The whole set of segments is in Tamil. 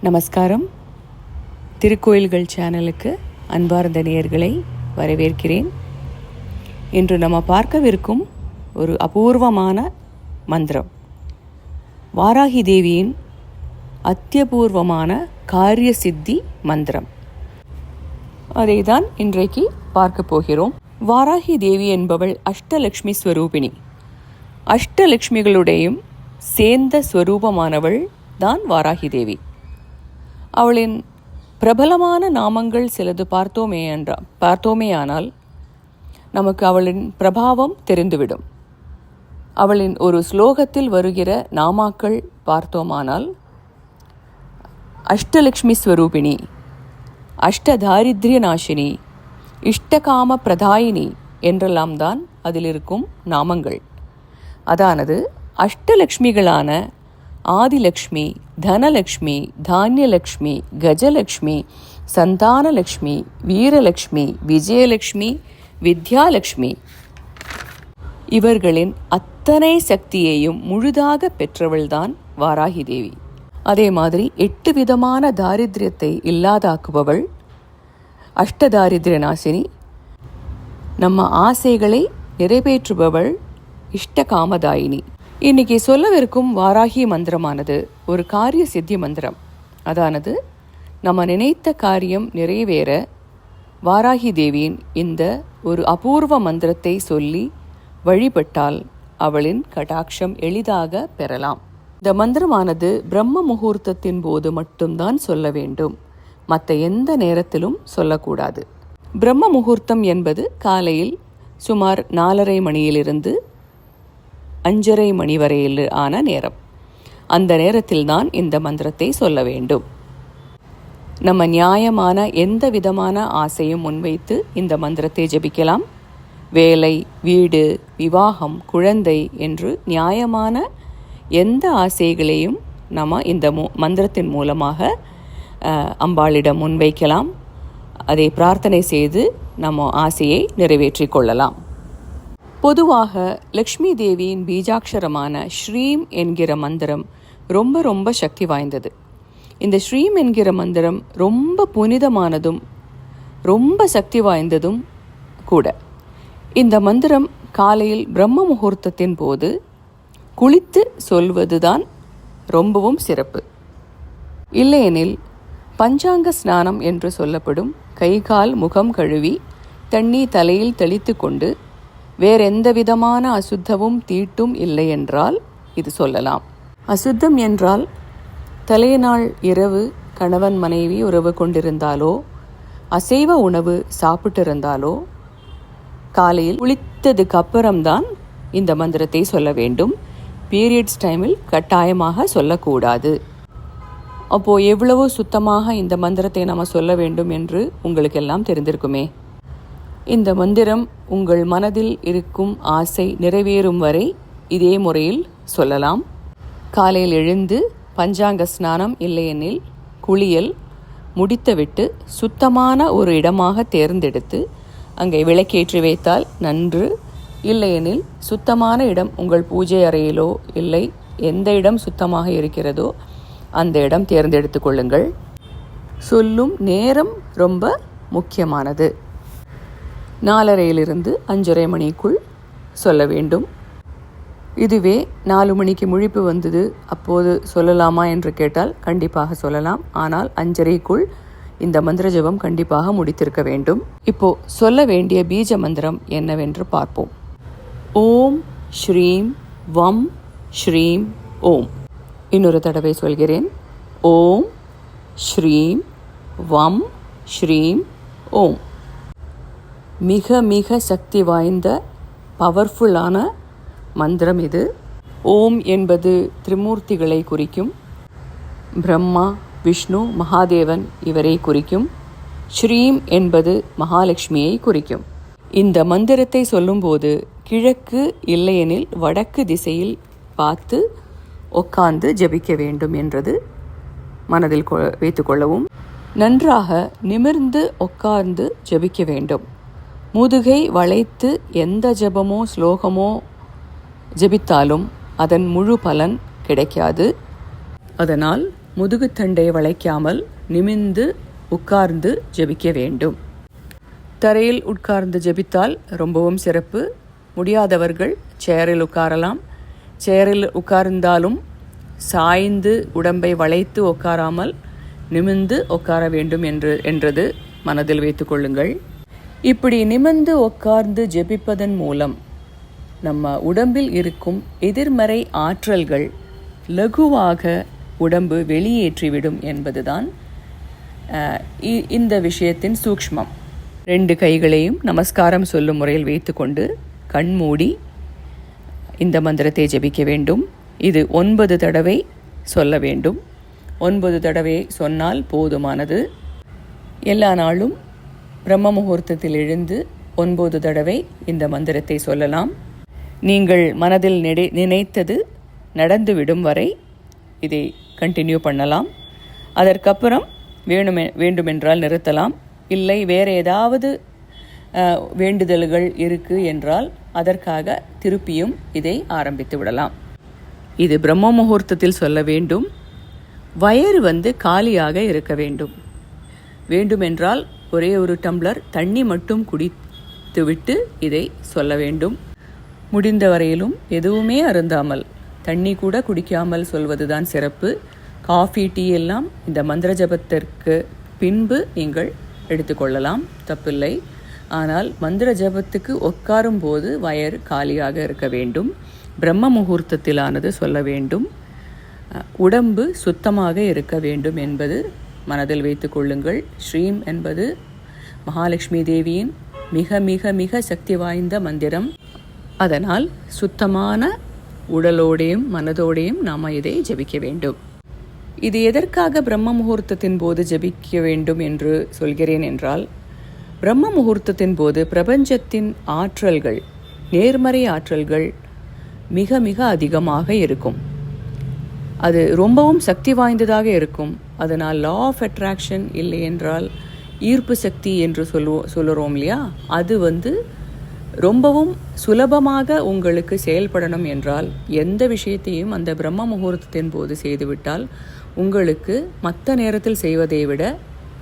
நமஸ்காரம். திருக்கோயில்கள் சேனலுக்கு அன்பார்ந்த நேயர்களை வரவேற்கிறேன். இன்று நம்ம பார்க்கவிருக்கும் ஒரு அபூர்வமான மந்திரம். வாராகி தேவியின் அத்தியபூர்வமான காரிய சித்தி மந்திரம். அதை தான் இன்றைக்கு பார்க்க போகிறோம். வாராகி தேவி என்பவள் அஷ்டலக்ஷ்மி ஸ்வரூபிணி. அஷ்டலக்ஷ்மிகளுடையும் சேர்ந்த ஸ்வரூபமானவள் தான் வாராகி தேவி. அவளின் பிரபலமான நாமங்கள் சிலது பார்த்தோமே என்றா பார்த்தோமேயானால் நமக்கு அவளின் பிரபாவம் தெரிந்துவிடும். அவளின் ஒரு ஸ்லோகத்தில் வருகிற நாமாக்கள் பார்த்தோமானால் அஷ்டலக்ஷ்மி ஸ்வரூபிணி அஷ்டதாரித்ரிய நாசினி இஷ்டகாம பிரதாயினி என்றெல்லாம் தான் அதில் இருக்கும் நாமங்கள். அதானது அஷ்டலக்ஷ்மிகளான ஆதிலக்ஷ்மி தனலக்ஷ்மி தானியலக்ஷ்மி கஜலக்ஷ்மி சந்தானலக்ஷ்மி வீரலக்ஷ்மி விஜயலக்ஷ்மி வித்யாலக்ஷ்மி. இவர்களின் அத்தனை சக்தியையும் முழுதாக பெற்றவள்தான் வாராகி தேவி அதே மாதிரி எட்டு விதமான தாரித்ரியத்தை இல்லாதாக்குபவள் அஷ்டதாரித்ரிய நாசினி நம்ம ஆசைகளை நிறைவேற்றுபவள் இஷ்ட காமதாயினி இன்னைக்கு சொல்லவிருக்கும் வாராகி மந்திரமானது ஒரு காரிய சித்தி மந்திரம். அதானது நம்ம நினைத்த காரியம் நிறைவேற வாராகி தேவியின் இந்த ஒரு அபூர்வ மந்திரத்தை சொல்லி வழிபட்டால் அவளின் கடாட்சம் எளிதாக பெறலாம். இந்த மந்திரமானது பிரம்ம முகூர்த்தத்தின் போது மட்டும்தான் சொல்ல வேண்டும். மற்ற எந்த நேரத்திலும் சொல்லக்கூடாது. பிரம்ம முகூர்த்தம் என்பது காலையில் சுமார் நாலரை மணியிலிருந்து அஞ்சரை மணி வரையில் ஆன நேரம். அந்த நேரத்தில்தான் இந்த மந்திரத்தை சொல்ல வேண்டும். நம்ம நியாயமான எந்த விதமான ஆசையும் முன்வைத்து இந்த மந்திரத்தை ஜபிக்கலாம். வேலை வீடு விவாகம் குழந்தை என்று நியாயமான எந்த ஆசைகளையும் நம்ம இந்த மு மந்திரத்தின் மூலமாக அம்பாளிடம் முன்வைக்கலாம். அதை பிரார்த்தனை செய்து நம்ம ஆசையை நிறைவேற்றி கொள்ளலாம். பொதுவாக லக்ஷ்மி தேவியின் பீஜாட்சரமான ஸ்ரீம் என்கிற மந்திரம் ரொம்ப ரொம்ப சக்தி வாய்ந்தது. இந்த ஸ்ரீம் என்கிற மந்திரம் ரொம்ப புனிதமானதும் ரொம்ப சக்தி வாய்ந்ததும் கூட. இந்த மந்திரம் காலையில் பிரம்ம முகூர்த்தத்தின் போது குளித்து சொல்வதுதான் ரொம்பவும் சிறப்பு. இல்லையெனில் பஞ்சாங்க ஸ்நானம் என்று சொல்லப்படும் கை கால் முகம் கழுவி தண்ணி தலையில் தெளித்து கொண்டு வேறெந்த விதமான அசுத்தமும் தீட்டும் இல்லை என்றால் இது சொல்லலாம். அசுத்தம் என்றால் தலைநாள் இரவு கணவன் மனைவி உறவு கொண்டிருந்தாலோ அசைவ உணவு சாப்பிட்டிருந்தாலோ காலையில் குளித்ததுக்கு அப்புறம்தான் இந்த மந்திரத்தை சொல்ல வேண்டும். பீரியட்ஸ் டைமில் கட்டாயமாக சொல்லக்கூடாது. அப்போது எவ்வளவு சுத்தமாக இந்த மந்திரத்தை நம்ம சொல்ல வேண்டும் என்று உங்களுக்கெல்லாம் தெரிந்திருக்குமே. இந்த மந்திரம் உங்கள் மனதில் இருக்கும் ஆசை நிறைவேறும் வரை இதே முறையில் சொல்லலாம். காலையில் எழுந்து பஞ்சாங்க ஸ்நானம் இல்லையெனில் குளியல் முடித்துவிட்டு சுத்தமான ஒரு இடமாக தேர்ந்தெடுத்து அங்கே விளக்கேற்றி வைத்தால் நன்று. இல்லையெனில் சுத்தமான இடம் உங்கள் பூஜை அறையிலோ இல்லை எந்த இடம் சுத்தமாக இருக்கிறதோ அந்த இடம் தேர்ந்தெடுத்து கொள்ளுங்கள். சொல்லும் நேரம் ரொம்ப முக்கியமானது. நாலரையிலிருந்து அஞ்சரை மணிக்குள் சொல்ல வேண்டும். இதுவே நாலு மணிக்கு முழிப்பு வந்தது. அப்போது சொல்லலாமா என்று கேட்டால் கண்டிப்பாக சொல்லலாம். ஆனால் அஞ்சரைக்குள் இந்த மந்திர ஜபம் கண்டிப்பாக முடித்திருக்க வேண்டும். இப்போ சொல்ல வேண்டிய பீஜ மந்திரம் என்னவென்று பார்ப்போம். ஓம் ஸ்ரீம் வம் ஸ்ரீம் ஓம். இன்னொரு தடவை சொல்கிறேன். ஓம் ஸ்ரீம் வம் ஸ்ரீம் ஓம். மிக மிக சக்தி வாய்ந்த பவர்ஃபுல்லான மந்திரம் இது. ஓம் என்பது திரிமூர்த்திகளை குறிக்கும் பிரம்மா விஷ்ணு மகாதேவன் இவரை குறிக்கும் ஸ்ரீம் என்பது மகாலட்சுமியை குறிக்கும். இந்த மந்திரத்தை சொல்லும்போது கிழக்கு இல்லையெனில் வடக்கு திசையில் பார்த்து உட்கார்ந்து ஜபிக்க வேண்டும் என்றது மனதில் வைத்துக்கொள்ளவும் நன்றாக நிமிர்ந்து உட்கார்ந்து ஜபிக்க வேண்டும். முதுகை வளைத்து எந்த ஜபமோ ஸ்லோகமோ ஜபித்தாலும் அதன் முழு பலன் கிடைக்காது. அதனால் முதுகுத்தண்டை வளைக்காமல் நிமிந்து உட்கார்ந்து ஜெபிக்க வேண்டும். தரையில் உட்கார்ந்து ஜெபித்தால் ரொம்பவும் சிறப்பு. முடியாதவர்கள் சேரில் உட்காரலாம். சேரில் உட்கார்ந்தாலும் சாய்ந்து உடம்பை வளைத்து உட்காராமல் நிமிந்து உட்கார வேண்டும் என்று என்றது மனதில் வைத்துக்கொள்ளுங்கள் இப்படி நிமிந்து உட்கார்ந்து ஜெபிப்பதன் மூலம் நம்ம உடம்பில் இருக்கும் எதிர்மறை ஆற்றல்கள் லகுவாக உடம்பு வெளியேற்றிவிடும் என்பதுதான் இ- இந்த விஷயத்தின் சூக்ஷ்மம். ரெண்டு கைகளையும் நமஸ்காரம் சொல்லும் முறையில் வைத்துக்கொண்டு கண்மூடி இந்த மந்திரத்தை ஜெபிக்க வேண்டும். இது ஒன்பது தடவை சொல்ல வேண்டும். ஒன்பது தடவை சொன்னால் போதுமானது. எல்லா நாளும் பிரம்ம முகூர்த்தத்தில் எழுந்து ஒன்பது தடவை இந்த மந்திரத்தை சொல்லலாம். நீங்கள் மனதில் நினை நினைத்தது நடந்துவிடும் வரை இதை கண்டினியூ பண்ணலாம். அதற்கப்புறம் வேணுமெ வேண்டுமென்றால் நிறுத்தலாம். இல்லை வேறு ஏதாவது வேண்டுதல்கள் இருக்குது என்றால் அதற்காக திருப்பியும் இதை ஆரம்பித்து விடலாம். இது பிரம்ம முகூர்த்தத்தில் சொல்ல வேண்டும். வயறு வந்து காலியாக இருக்க வேண்டும். வேண்டுமென்றால் ஒரே ஒரு டம்ளர் தண்ணி மட்டும் குடித்துவிட்டு இதை சொல்ல வேண்டும். முடிந்த வரையிலும் எதுவுமே அருந்தாமல் தண்ணி கூட குடிக்காமல் சொல்வதுதான் சிறப்பு. காஃபி டீ எல்லாம் இந்த மந்திர ஜபத்திற்கு பின்பு நீங்கள் எடுத்துக்கொள்ளலாம் தப்பில்லை. ஆனால் மந்திர ஜபத்துக்கு உட்காரும் போது வயறு காலியாக இருக்க வேண்டும். பிரம்ம முகூர்த்தத்திலானது சொல்ல வேண்டும். உடம்பு சுத்தமாக இருக்க வேண்டும் என்பது மனதில் வைத்து கொள்ளுங்கள். ஸ்ரீம் என்பது மகாலட்சுமி தேவியின் மிக மிக மிக சக்தி வாய்ந்த மந்திரம். அதனால் சுத்தமான உடலோடையும் மனதோடையும் நாம் இதை ஜபிக்க வேண்டும். இது எதற்காக பிரம்ம முகூர்த்தத்தின் போது ஜெபிக்க வேண்டும் என்று சொல்கிறேன் என்றால் பிரம்ம முகூர்த்தத்தின் போது பிரபஞ்சத்தின் ஆற்றல்கள் நேர்மறை ஆற்றல்கள் மிக மிக அதிகமாக இருக்கும். அது ரொம்பவும் சக்தி வாய்ந்ததாக இருக்கும். அதனால் லா ஆஃப் அட்ராக்ஷன் இல்லை என்றால் ஈர்ப்பு சக்தி என்று சொல்லுவோம் சொல்லுறோம் இல்லையா? அது வந்து ரொம்பவும் சுலபமாக உங்களுக்கு செயல்படணும் என்றால் எந்த விஷயத்தையும் அந்த பிரம்ம முகூர்த்தத்தின் போது செய்துவிட்டால் உங்களுக்கு மற்ற நேரத்தில் செய்வதை விட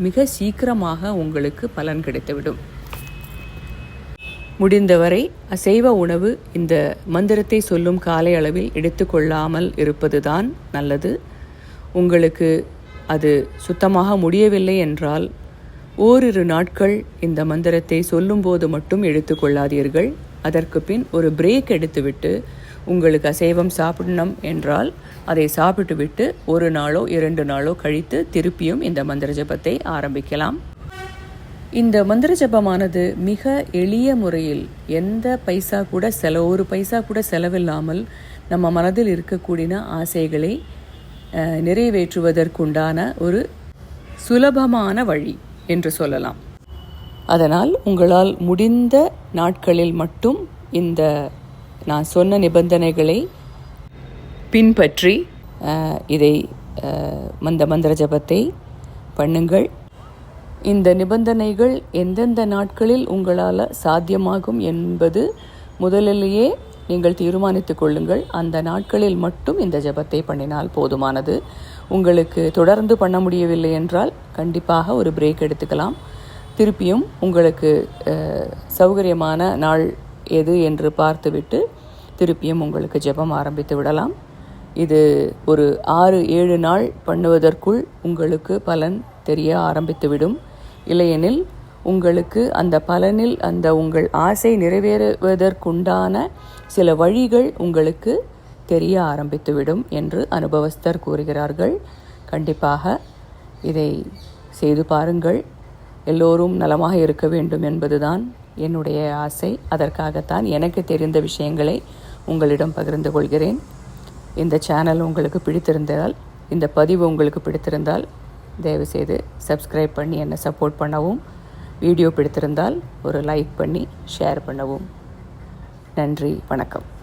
மிக சீக்கிரமாக உங்களுக்கு பலன் கிடைத்துவிடும். முடிந்தவரை அசைவ உணவு இந்த மந்திரத்தை சொல்லும் காலை அளவில் எடுத்துக்கொள்ளாமல் இருப்பதுதான் நல்லது. உங்களுக்கு அது சுத்தமாக முடியவில்லை என்றால் ஓரிரு நாட்கள் இந்த மந்திரத்தை சொல்லும்போது மட்டும் எடுத்துக்கொள்ளாதீர்கள். அதற்கு பின் ஒரு பிரேக் எடுத்துவிட்டு உங்களுக்கு அசைவம் சாப்பிடணும் என்றால் அதை சாப்பிட்டுவிட்டு ஒரு நாளோ இரண்டு நாளோ கழித்து திருப்பியும் இந்த மந்திர ஜபத்தை ஆரம்பிக்கலாம். இந்த மந்திர ஜபமானது மிக எளிய முறையில் எந்த பைசா கூட செல ஒரு பைசா கூட செலவில்லாமல் நம்ம மனதில் இருக்கக்கூடிய ஆசைகளை நிறைவேற்றுவதற்குண்டான ஒரு சுலபமான வழி என்று சொல்லலாம். அதனால் உங்களால் முடிந்த நாட்களில் மட்டும் இந்த நான் சொன்ன நிபந்தனைகளை பின்பற்றி இதை மந்த மந்திர ஜபத்தை பண்ணுங்கள். இந்த நிபந்தனைகள் எந்தெந்த நாட்களில் உங்களால் சாத்தியமாகும் என்பது முதலிலேயே நீங்கள் தீர்மானித்துக் கொள்ளுங்கள். அந்த நாட்களில் மட்டும் இந்த ஜெபத்தை பண்ணினால் போதுமானது. உங்களுக்கு தொடர்ந்து பண்ண முடியவில்லை என்றால் கண்டிப்பாக ஒரு பிரேக் எடுத்துக்கலாம். திருப்பியும் உங்களுக்கு சௌகரியமான நாள் எது என்று பார்த்துவிட்டு திருப்பியும் உங்களுக்கு ஜெபம் ஆரம்பித்து விடலாம். இது ஒரு ஆறு ஏழு நாள் பண்ணுவதற்குள் உங்களுக்கு பலன் தெரிய ஆரம்பித்துவிடும். இல்லையெனில் உங்களுக்கு அந்த பலனில் அந்த உங்கள் ஆசை நிறைவேறுவதற்குண்டான சில வழிகள் உங்களுக்கு தெரிய ஆரம்பித்துவிடும் என்று அனுபவஸ்தர் கூறுகிறார்கள். கண்டிப்பாக இதை செய்து பாருங்கள். எல்லோரும் நலமாக இருக்க வேண்டும் என்பதுதான் என்னுடைய ஆசை. அதற்காகத்தான் எனக்கு தெரிந்த விஷயங்களை உங்களிடம் பகிர்ந்து கொள்கிறேன். இந்த சேனல் உங்களுக்கு பிடித்திருந்தால் இந்த பதிவு உங்களுக்கு பிடித்திருந்தால் தயவுசெய்து சப்ஸ்கிரைப் பண்ணி என்னை சப்போர்ட் பண்ணவும். வீடியோ பிடித்திருந்தால் ஒரு லைக் பண்ணி ஷேர் பண்ணவும். நன்றி வணக்கம்.